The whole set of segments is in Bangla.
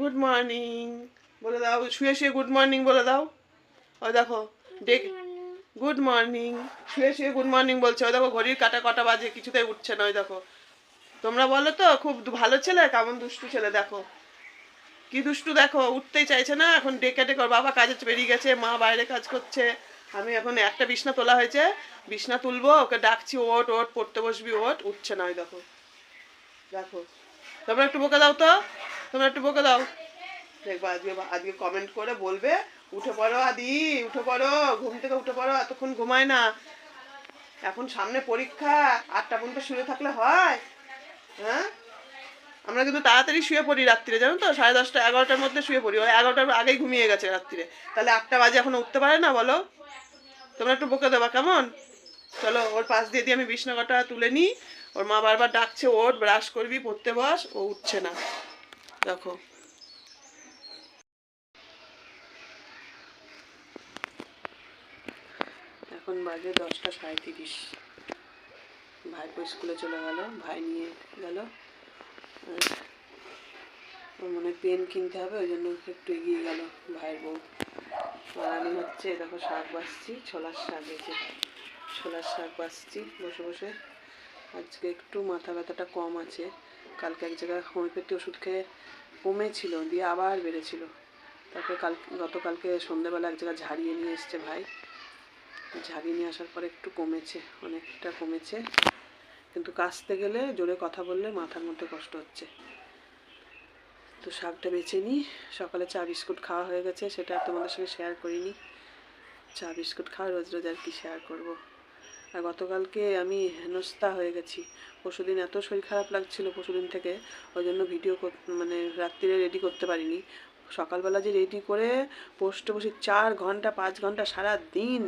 গুড মর্নিং বলে দাও শুয়ে শুয়ে গুড মর্নিং বলে দাও। ওই দেখো ডেক গুড মর্নিং শুয়ে শুয়ে গুড মর্নিং বলছে। ওই দেখো ঘড়ির কাটা কটা বাজে কিছুতেই উঠছে না ওই দেখো। তোমরা বলো তো খুব ভালো ছেলে? কেমন দুষ্টু ছেলে দেখো। কি দুষ্টু দেখো উঠতেই চাইছে না এখন ডেকে ডেকে বাবা কাজে বেরিয়ে গেছে মা বাইরে কাজ করছে। আমি এখন একটা বিছনা তোলা হয়েছে বিছনা তুলবো ওকে ডাকছি ওট ওট পড়তে বসবি ওট উঠছে না ওই দেখো। দেখো। তোমরা একটু বকে দাও তো। তোমরা একটু বকে দাও। দেখব, আজকে আজকে কমেন্ট করে বলবে, উঠে পড়ো আদি, উঠে পড়ো, ঘুম থেকে উঠে পড়ো, এতক্ষণ ঘুমায় না। এখন সামনে পরীক্ষা, আটটা পর্যন্ত শুয়ে থাকলে হয়। হ্যাঁ? আমরা কিন্তু তাড়াতাড়ি শুয়ে পড়ি রাত্রিরে, জানো তো? সাড়ে দশটা, এগারোটার মধ্যে শুয়ে পড়ি। ওই এগারোটার আগেই ঘুমিয়ে গেছে রাত্রিরে। তাহলে আটটা বাজে এখন উঠতে পারে না, বলো? তোমরা একটু বকে দেবা, কেমন? চলো, ওর পাশ দিয়ে দিয়ে আমি বিছনাকাটা তুলে নিই। ওর মা বারবার ডাকছে ওর ব্রাশ করবি, পড়তে বস, ও উঠছে না। দেখো এখন বাজে দশটা সাঁত্রিশ ভাইপো স্কুলে চলে গেল, ভাই নিয়ে গেল। মনে পেন কিনতে হবে, ওই জন্য একটু এগিয়ে গেল ভাইয়ের বউ। আর আমি হচ্ছে দেখো শাক বাছছি ছোলার শাক এসে ছোলার শাক বাছছি বসে বসে। আজকে একটু মাথা ব্যথাটা কম আছে। কালকে এক জায়গায় হোমিওপ্যাথি ওষুধ খেয়ে কমেছিল, দিয়ে আবার বেড়েছিল। তারপরে কাল, গতকালকে সন্ধ্যেবেলা এক জায়গায় ঝাড়িয়ে নিয়ে এসছে ভাই। ঝাড়িয়ে নিয়ে আসার পরে একটু কমেছে, অনেকটা কমেছে। কিন্তু কাশতে গেলে জোরে কথা বললে মাথার মধ্যে কষ্ট হচ্ছে। তো শাকটা বেছে নিই, সকালে চা, বিস্কুট খাওয়া হয়ে গেছে, সেটা তোমাদের সঙ্গে শেয়ার করিনি। চা, বিস্কুট খাওয়া, রোজ রোজ আর কি শেয়ার করব। গতকালকে আমি হেনস্থা হয়ে গেছি। পরশুদিন এত শরীর খারাপ লাগছিল পরশুদিন থেকে, ওই জন্য ভিডিও মানে রাত্রিরে রেডি করতে পারিনি। সকালবেলা যে রেডি করে পোস্টে বসে চার ঘণ্টা, পাঁচ ঘণ্টা সারা দিন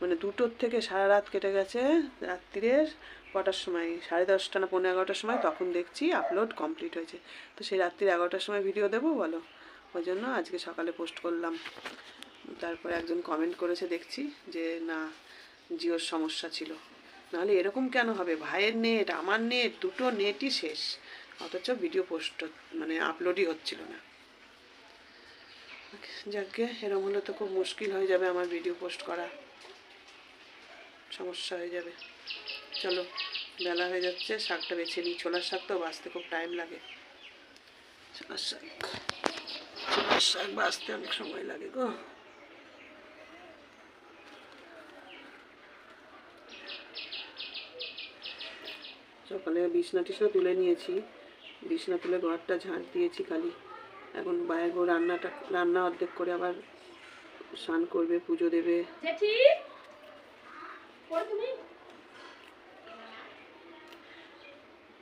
মানে দুটোর থেকে সারা রাত কেটে গেছে রাত্রিরের কটার সময়? সাড়ে দশটা না পনেরো এগারোটার সময় তখন দেখছি আপলোড কমপ্লিট হয়েছে। তো সেই রাত্রির এগারোটার সময় ভিডিও দেবো বলো? ওই জন্য আজকে সকালে পোস্ট করলাম। তারপরে একজন কমেন্ট করেছে দেখছি যে, না জিওর সমস্যা ছিল। নাহলে এরকম কেন হবে? ভাইয়ের নেট, আমার নেট, দুটো নেটই শেষ। অথচ ভিডিও পোস্ট মানে আপলোডই হচ্ছিল না। যাকে এরকম হলে তো খুব মুশকিল হয়ে যাবে আমার ভিডিও পোস্ট করা। সমস্যা হয়ে যাবে। চলো, বেলা হয়ে যাচ্ছে, শাকটা বেছে নিই। ছোলার শাক তো বাঁচতে খুব টাইম লাগে। ছোলার শাক ছোলার শাক বাঁচতে অনেক সময় লাগে গো। সকালে বিছনা টিছনা তুলে নিয়েছি। বিছনা তুলে ঘরটা ঝাঁট দিয়েছি খালি। এখন বাইরের বউ রান্নাটা রান্না অর্ধেক করে আবার স্নান করবে পুজো দেবে। তুমি।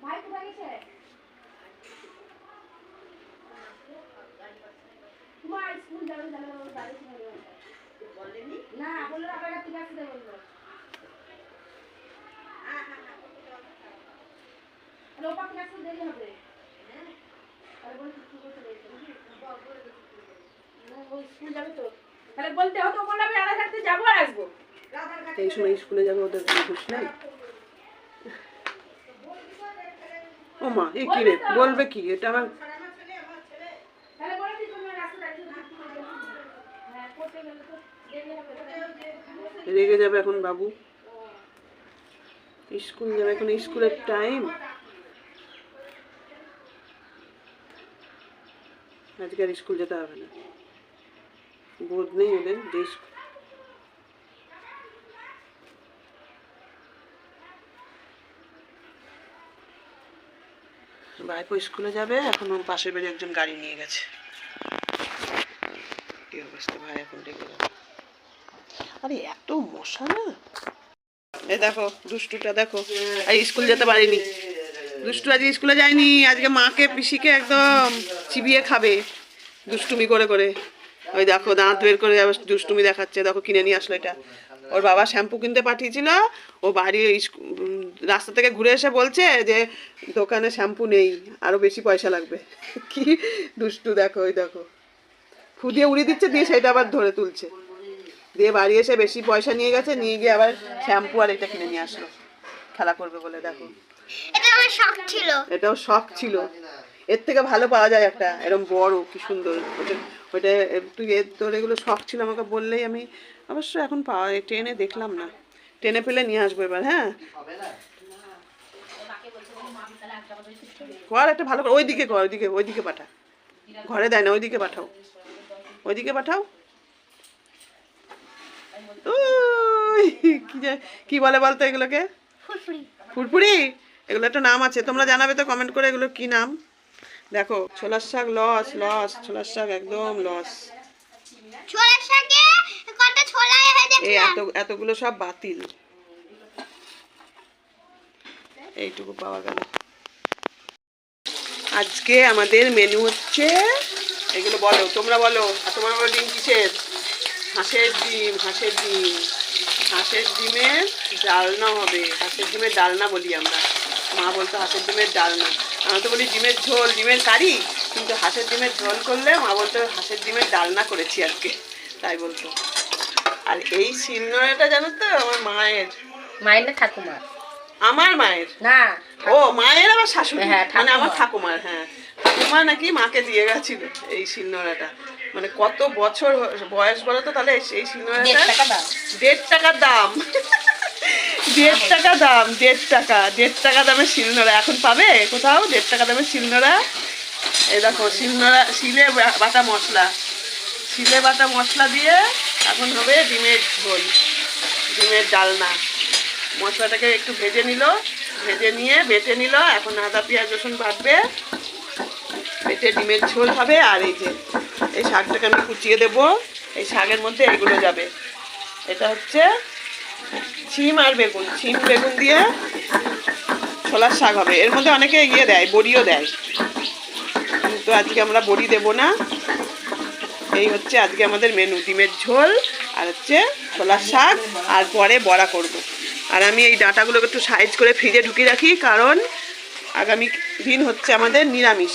ভাই কোথায় গেছে তোমার স্কুল যাবে যাবে ওর বাড়ি থেকে বলেনি না বলল আপনার ঠিক আছে বলল লোপা ক্লাস দেরি হবে। তাহলে তো। তাহলে বলতে হতো বলে আমি আড়াই থাকতে যাব আর আসব। এই সময় স্কুলে যাবে ওদের নেই? ও মা এ কি রে? বলবে কি? এটা আমার হ্যাঁ রেগে যাবে এখন বাবু। স্কুল যাবে এখন স্কুলের টাইম আজকে আর স্কুল যেতে হবে না। বোধ নেই ওদের, যে ভাইপো স্কুলে যাবে, এখন পাশের বাড়ি একজন গাড়ি নিয়ে গেছে। কি অবস্থা ভাই এখন ডেকে আরে এত মশা না। এই দেখো, দুষ্টুটা দেখো। স্কুল যেতে পারিনি। দুষ্টু আজকে স্কুলে যায়নি, আজকে মাকে, পিসিকে একদম চিবিয়ে খাবে, দুষ্টুমি করে করে। ওই দেখো, দাঁত বের করে দুষ্টুমি দেখাচ্ছে, দেখো কিনে নিয়ে আসলো এটা। ওর বাবা শ্যাম্পু কিনতে পাঠিয়েছিল, ও বাড়ি রাস্তা থেকে ঘুরে এসে বলছে যে, দোকানে শ্যাম্পু নেই, আরও বেশি পয়সা লাগবে। কি দুষ্টু, দেখো, ওই দেখো। ফু দিয়ে উড়িয়ে দিচ্ছে, দিয়ে সেটা আবার ধরে তুলছে। দিয়ে বাড়ি এসে বেশি পয়সা নিয়ে গেছে, নিয়ে গিয়ে আবার শ্যাম্পু আর এটা কিনে নিয়ে আসলো। খেলা করবে বলে, দেখো। এটা আমার শখ ছিল। এটাও শখ ছিল। এর থেকে ভালো পাওয়া যায় একটা এরকম বড় কি সুন্দর। ওটা ওইটা একটু এর তোর এগুলো শখ ছিল আমাকে বললেই আমি অবশ্য এখন পাওয়া ট্রেনে দেখলাম না। ট্রেনে পেলে নিয়ে আসব এবার হ্যাঁ? কর একটা ভালো করে ওইদিকে কর ওইদিকে ওইদিকে পাঠা। ঘরে দেয় না ওইদিকে পাঠাও। ওইদিকে পাঠাও। কি যে- কি বলে বলতো এগুলোকে? ফুরফুরি? এগুলো একটা নাম আছে তোমরা জানাবে তো কমেন্ট করে এগুলো কি নাম? দেখো ছোলার শাক লস লস ছোলার শাক একদম লস ছোলার শাকে কত ছোলা হয়ে এই এত এতগুলো সব বাতিল। এইটুকু পাওয়া গেল। আজকে আমাদের মেনু হচ্ছে এগুলো বলো তোমরা বলো আর তোমরা বলো ডিম কিসের? হাঁসের ডিম হাঁসের ডিম। হাঁসের ডিমের ডালনা হবে হাঁসের ডিমের ডালনা বলি আমরা। মা বলতো হাঁসের ডিমের ডালনা আমরা তো বলি ডিমের ঝোল ডিমের কারি। কিন্তু হাঁসের ডিমের ঝোল করলে মা বলতো হাঁসের ডিমের ডালনা করেছি আজকে। তাই বলতো। আর এই শিলনোড়াটা জানো তো আমার মায়ের। মায়ের না ঠাকুমা আমার মায়ের? না ও মায়ের আবার শাশুড়ি? হ্যাঁ, মানে আমার ঠাকুমার। হ্যাঁ। ঠাকুমা নাকি মাকে দিয়ে গেছিল এই শিলনোড়াটা। মানে কত বছর বয়স বলো তো তাহলে এই দেড় শিলনোড়াটা টাকা দাম। দেড় টাকার দাম। দেড় টাকা দাম, দেড় টাকা। দেড় টাকা দামের শিলনোড়া। এখন পাবে? কোথাও? দেড় টাকা দামের শিলনোড়া? এই দেখো, শিলনোড়া, শিলে বাটা মশলা। শিলে বাটা মশলা দিয়ে এখন হবে ডিমের ঝোল, ডিমের ডালনা। মশলাটাকে একটু ভেজে নিল, ভেজে নিয়ে বেটে নিল। এখন আদা, পেঁয়াজ, রসুন বাটবে। বেটে ডিমের ঝোল হবে। আর এই যে, এই শাকটাকে আমি কুচিয়ে দেব। এই শাকের মধ্যে এগুলো যাবে। এটা হচ্ছে ছিম আর বেগুন। ছিম, বেগুন দিয়ে ছোলার শাক হবে। এর মধ্যে অনেকে ইয়ে দেয়, বড়িও দেয়। কিন্তু আজকে আমরা বড়ি দেব না। এই হচ্ছে আজকে আমাদের মেনু ডিমের ঝোল আর হচ্ছে ছোলার শাক। আর পরে বড়া করব। আর আমি এই ডাঁটাগুলোকে একটু সাইজ করে ফ্রিজে ঢুকিয়ে রাখি, কারণ আগামী দিন হচ্ছে আমাদের নিরামিষ।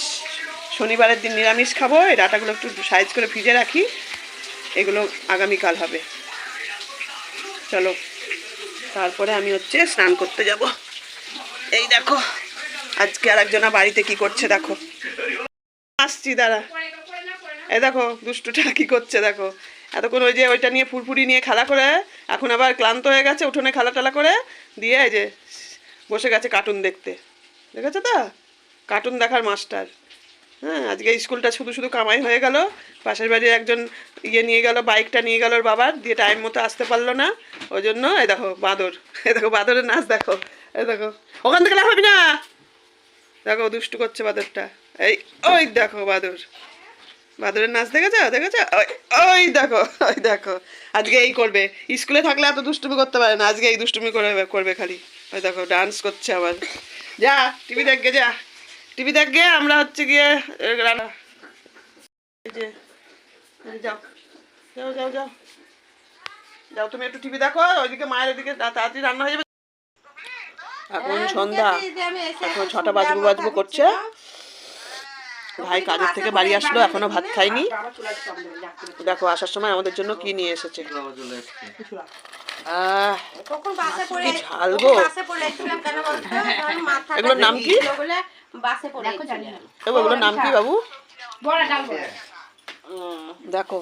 শনিবারের দিন নিরামিষ খাব। এই ডাঁটাগুলো একটু সাইজ করে ফ্রিজে রাখি। এগুলো আগামীকাল হবে। চলো। তারপরে আমি হচ্ছে স্নান করতে যাব। এই দেখো, আজকে আর একজনা বাড়িতে কি করছে দেখো। আসছি, দাঁড়া। এই দেখো, দুষ্টুটা কি করছে দেখো। এতক্ষণ ওই যে ওইটা নিয়ে ফুরফুরি নিয়ে খেলা করে, এখন আবার ক্লান্ত হয়ে গেছে, উঠোনে খেলা টেলা করে, দিয়ে এই যে বসে গেছে কার্টুন দেখতে। দেখেছ তো? কার্টুন দেখার মাস্টার হ্যাঁ আজকে স্কুলটা শুধু শুধু কামাই হয়ে গেল। পাশের বাড়ির একজন ইয়ে নিয়ে গেল, বাইকটা নিয়ে গেল বাবার দিয়ে টাইম মতো আসতে পারল না। ওই জন্য, এই দেখো, বাঁদর। এ দেখো, বাঁদরের নাচ দেখো। এই দেখো, ওখান থেকে লাফাবি না। দেখো দুষ্টু করছে বাঁদরটা। এই, ওই দেখো, বাঁদর। বাদরের নাচ দেখেছ? দেখেছ? ওই দেখো ওই দেখো। আজকে এই করবে। স্কুলে থাকলে এত দুষ্টুমি করতে পারে না। আজকে এই দুষ্টুমি করে, করবে খালি। ওই দেখো ডান্স করছে আবার। যা টিভি দেখগে যা। টিভি দেখ গিয়ে আমরা হচ্ছে গিয়ে রান্না। এই যে যাও। যাও যাও যাও। যাও তুমি একটু টিভি দেখো ওইদিকে মায়ের ওইদিকে তাড়াতাড়ি রান্না হয়ে যাবে। এখন সন্ধ্যা। এখন ছটা বাজবো বাজবো করছে। ভাই কাজের থেকে বাড়ি আসলো এখনও ভাত খাইনি দেখো আসার সময় আমাদের জন্য কি নিয়ে এসেছে? এগুলোর নাম কি? এগুলোর নাম কি বাবু? দেখো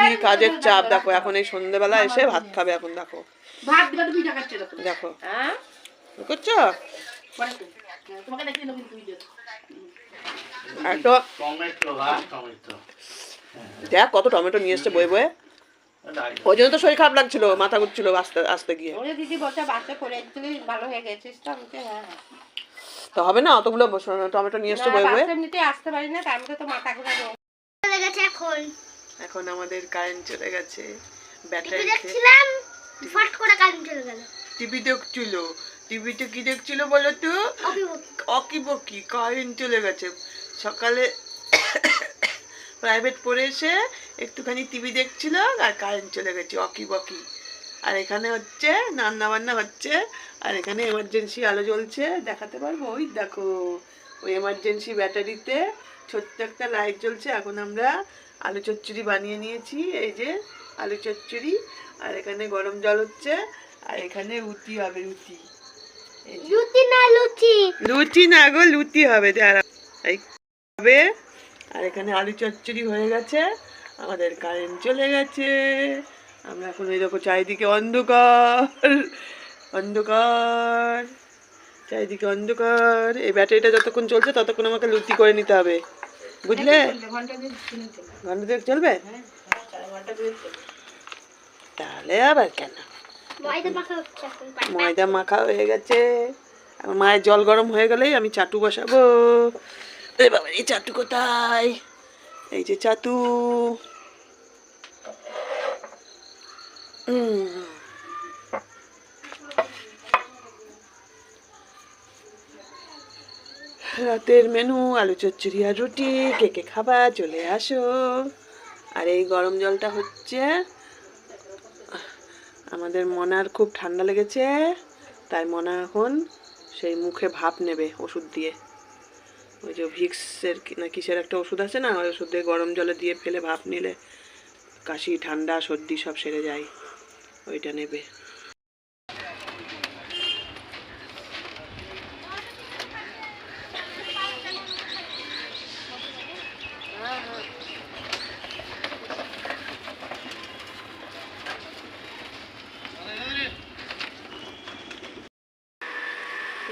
কি কাজের চাপ দেখো এখন এই সন্ধ্যেবেলা এসে ভাত খাবে। এখন দেখো। ভাত দিবা তুমি টাকা চেয়ে দেখো। হ্যাঁ? করছ? তোমাকে দেখিয়ে কিন্তু ভিডিও একটা দেখ কত টমেটো নিয়ে এসছে বয়ে বয়ে। ওই জন্য তো শরীর খারাপ লাগছিল মাথা ঘুরছিল আসতে আসতে গিয়ে। দিদি বলছে বাসে পড়ে ভালো হয়ে গেছিস তো হ্যাঁ হ্যাঁ। তো হবে না অতগুলো টমেটো নিয়ে এসছে না, বয়ে বয়ে। এমনিতে আসতে পারি না তার মধ্যে তো মাথা ঘুরে চলে গেছে এখন। এখন আমাদের কারেন্ট চলে গেছে ব্যাটারি দেখছিলাম ফট করে কারেন্ট চলে গেল। টিভি দেখছিল টিভিতে কি দেখছিল বলো তো? অকি বকি কারেন্ট চলে গেছে। সকালে প্রাইভেট পড়ে এসে একটুখানি টিভি দেখছিল আর কারেন্ট চলে গেছে অকি বকি আর এখানে হচ্ছে রান্না বান্না হচ্ছে আর এখানে এমার্জেন্সি আলো জ্বলছে দেখাতে পারব? ওই দেখো ওই এমার্জেন্সি ব্যাটারিতে ছোট্ট একটা লাইট জ্বলছে এখন আমরা আলু চচ্চড়ি বানিয়ে নিয়েছি এই যে আলু চচ্চড়ি আর এখানে গরম জল হচ্ছে আর এখানে রুটি হবে রুটি। লুচি না লুচি। লুচি না গো লুচি হবে যারা এই খাবে আর এখানে আলু চচ্চড়ি হয়ে গেছে আমাদের কারেন্ট চলে গেছে। আমরা এখন এই দেখো চারিদিকে অন্ধকার অন্ধকার চারিদিকে অন্ধকার। এই ব্যাটারিটা যতক্ষণ চলছে ততক্ষণ আমাকে লুচি করে নিতে হবে। বুঝলে? ঘণ্টা দেখ চলবে? তাহলে আবার কেন? ময়দা মাখা ময়দা মাখা হয়ে গেছে। আমার মায়ের জল গরম হয়ে গেলেই আমি চাটু বসাবো। এ বাবা, এই চাটু কোথায়? এই যে চাটু। রাতের মেনু, আলু চচ্চড়ি আর রুটি, কে কে খাবা, চলে আসো। আর এই গরম জলটা হচ্ছে, আমাদের মনার খুব ঠান্ডা লেগেছে, তাই মনা এখন সেই মুখে ভাপ নেবে ওষুধ দিয়ে। ওই যে ভিক্সের না কিসের একটা ওষুধ আছে না, ওই ওষুধ গরম জলে দিয়ে ফেলে ভাপ নিলে কাশি, ঠান্ডা, সর্দি সব সেরে যায়। ওইটা নেবে।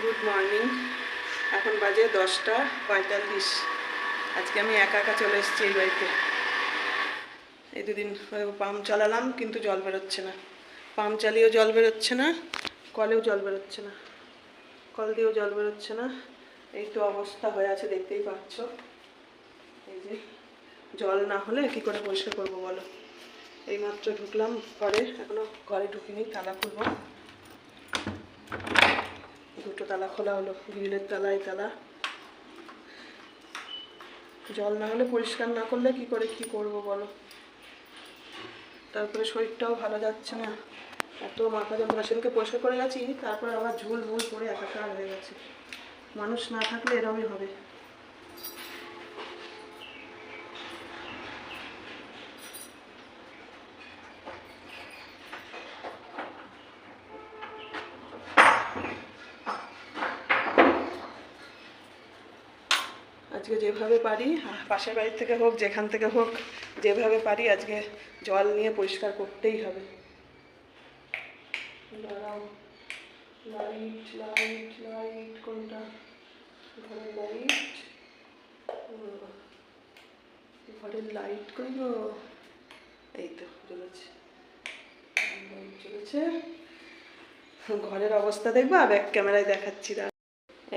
গুড মর্নিং এখন বাজে দশটা পঁয়তাল্লিশ। আজকে আমি একা একা চলে এসেছি এই বাড়িতে। এই দুদিন পাম্প চালালাম, কিন্তু জল বেরোচ্ছে না। পাম্প চালিয়েও জল বেরোচ্ছে না, কলেও জল বেরোচ্ছে না। কল দিয়েও জল বেরোচ্ছে না। এই তো অবস্থা হয়ে আছে, দেখতেই পাচ্ছ। এই যে জল না হলে কি করে পরিষ্কার করব বলো? এইমাত্র ঢুকলাম ঘরে, এখনও ঘরে ঢুকিনি, তালা খুলবো। দুটো তালা খোলা হলো গ্রিলের তালা এই তালা। জল না হলে পরিষ্কার না করলে কি করে, কি করব বলো? তারপরে শরীরটাও ভালো যাচ্ছে না। এত মাথা যন্ত্রণা। সেদিনকে পরিষ্কার করে গেছি, তারপরে আবার ঝুল ভুল করে একাকার হয়ে গেছে। মানুষ না থাকলে এরমই হবে আজকে যেভাবে পারি পাশের বাড়ি থেকে হোক, যেখান থেকে হোক, যেভাবে পারি আজকে জল নিয়ে পরিষ্কার করতেই হবে। লাইট লাইট লাইট কোনটা? ঘরের লাইট ঘরের লাইট গো এই তো লাইট জ্বলেছে। ঘরের অবস্থা দেখবা? ব্যাক ক্যামেরায় দেখাচ্ছি।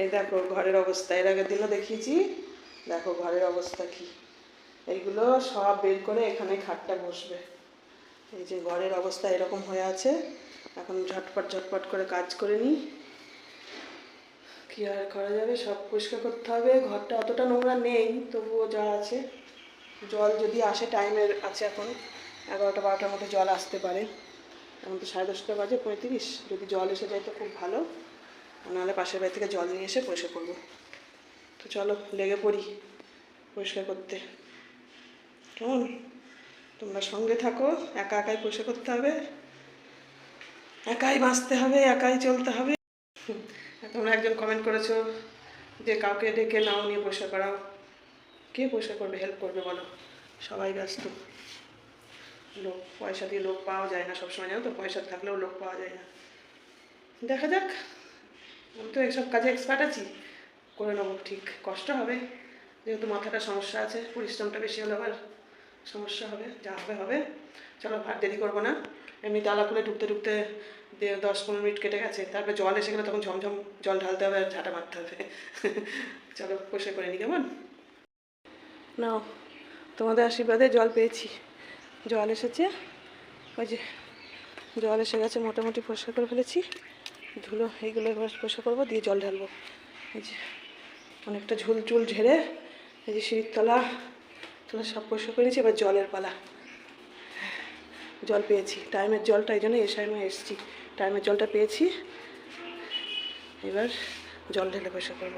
এই দেখো, ঘরের অবস্থা। এর আগের দিনও দেখিয়েছি। দেখো ঘরের অবস্থা কি। এইগুলো সব বের করে এখানে খাটটা বসবে। এই যে ঘরের অবস্থা এরকম হয়ে আছে। এখন ঝটপট ঝটপট করে কাজ করে নিই। কি আর করা যাবে? সব পরিষ্কার করতে হবে। ঘরটা অতটা নোংরা নেই, তবুও যা আছে। জল যদি আসে টাইমের আছে এখন। এগারোটা, বারোটার মধ্যে জল আসতে পারে। এখন তো সাড়ে দশটা বাজে, পঁয়ত্রিশ। যদি জল এসে যায় তো খুব ভালো। নাহলে পাশের বাড়ি থেকে জল নিয়ে এসে পরিষ্কার করব। তো চলো, লেগে পড়ি পরিষ্কার করতে। কেমন? তোমরা সঙ্গে থাকো, একা একাই পরিষ্কার করতে হবে। একাই বাঁচতে হবে, একাই চলতে হবে। তোমরা একজন কমেন্ট করেছ যে কাউকে ডেকে নাও, নিয়ে পরিষ্কার করাও। কে পরিষ্কার করবে হেল্প করবে বলো? সবাই ব্যস্ত। লোক, পয়সা দিয়ে লোক পাওয়া যায় না সবসময়, জানো তো? পয়সা থাকলেও লোক পাওয়া যায় না। দেখা যাক, আমি তো এইসব কাজে এক্সপার্ট আছি। করে নেব, ঠিক কষ্ট হবে। যেহেতু মাথাটা সমস্যা আছে, পরিশ্রমটা বেশি হলে আবার সমস্যা হবে, যা হবে হবে। চলো আর দেরি করব না। এমনি তালা খুলে ঢুকতে দে- দশ পনেরো মিনিট কেটে গেছে। তারপরে জল এসে গেলে তখন ঝমঝম জল ঢালতে হবে আর ঝাঁটা মারতে হবে। চলো পরিষ্কার করে নি, কেমন? নাও, তোমাদের আশীর্বাদে জল পেয়েছি। জল এসেছে। ওই যে জল এসে গেছে, মোটামুটি পরিষ্কার করে ফেলেছি। ধুলো, এইগুলো এবার পরিষ্কার করব, দিয়ে জল ঢালবো। এই যে অনেকটা ঝুল ঝুল ঝেড়ে এই যে সিঁড়ির তলা তলা সব পরিষ্কার করে নিয়েছি, এবার জলের পালা। জল পেয়েছি, টাইমের জলটা, এই জন্য এসে আমি এসেছি। টাইমের জলটা পেয়েছি, এবার জল ঢেলে পরিষ্কার করব।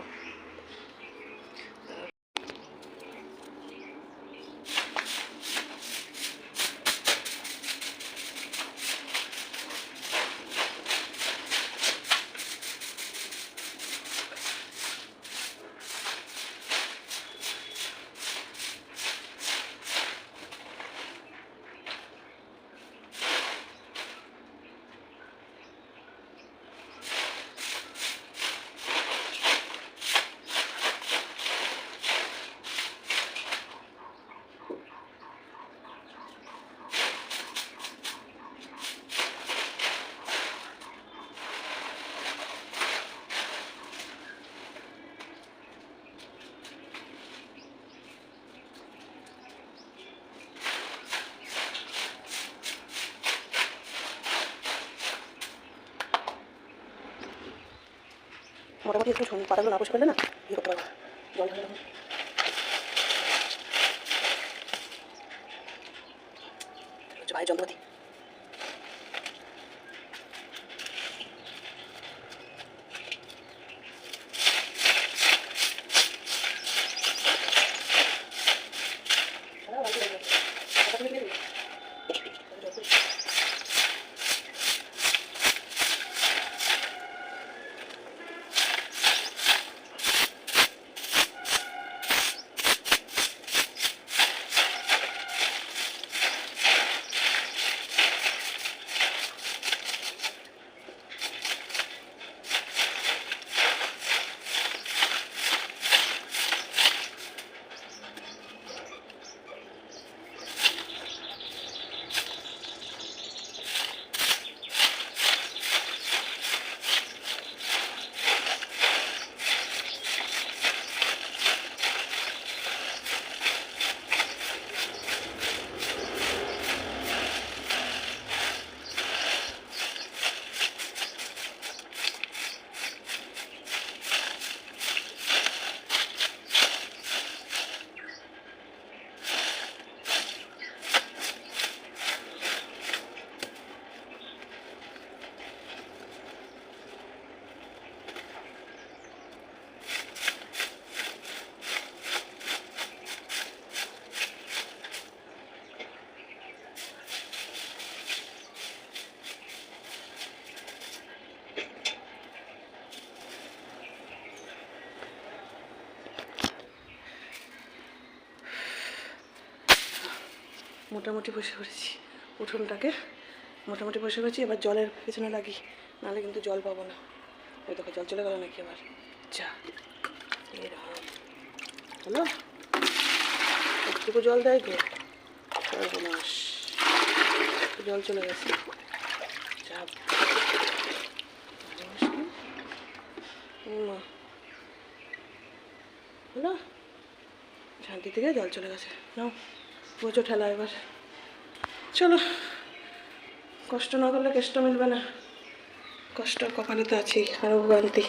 মোটামুটি একটু পাতাগুলো না বসে ফেললে না ইয়ে করতে পারব? জল ঢাললাম হচ্ছে ভাই যন্ত্রপাতি মোটামুটি বসে পড়েছি। উঠোনটাকে মোটামুটি বসে পড়েছি। এবার জলের পেছনে লাগি। নাহলে কিন্তু জল পাবো না। ওই দেখো, জল চলে গেল নাকি আবার? যা এরকম হলো? একটুকু জল দেয় গো। সর্বনাশ। জল চলে গেছে। মা। হলো? ঝাঁকি থেকে জল চলে গেছে। নাও। বোঝো ঠেলা এবার। চলো, কষ্ট না করলে কেষ্ট মিলবে না। কষ্ট কপালে তো আছেই আরও ভোগান্তি।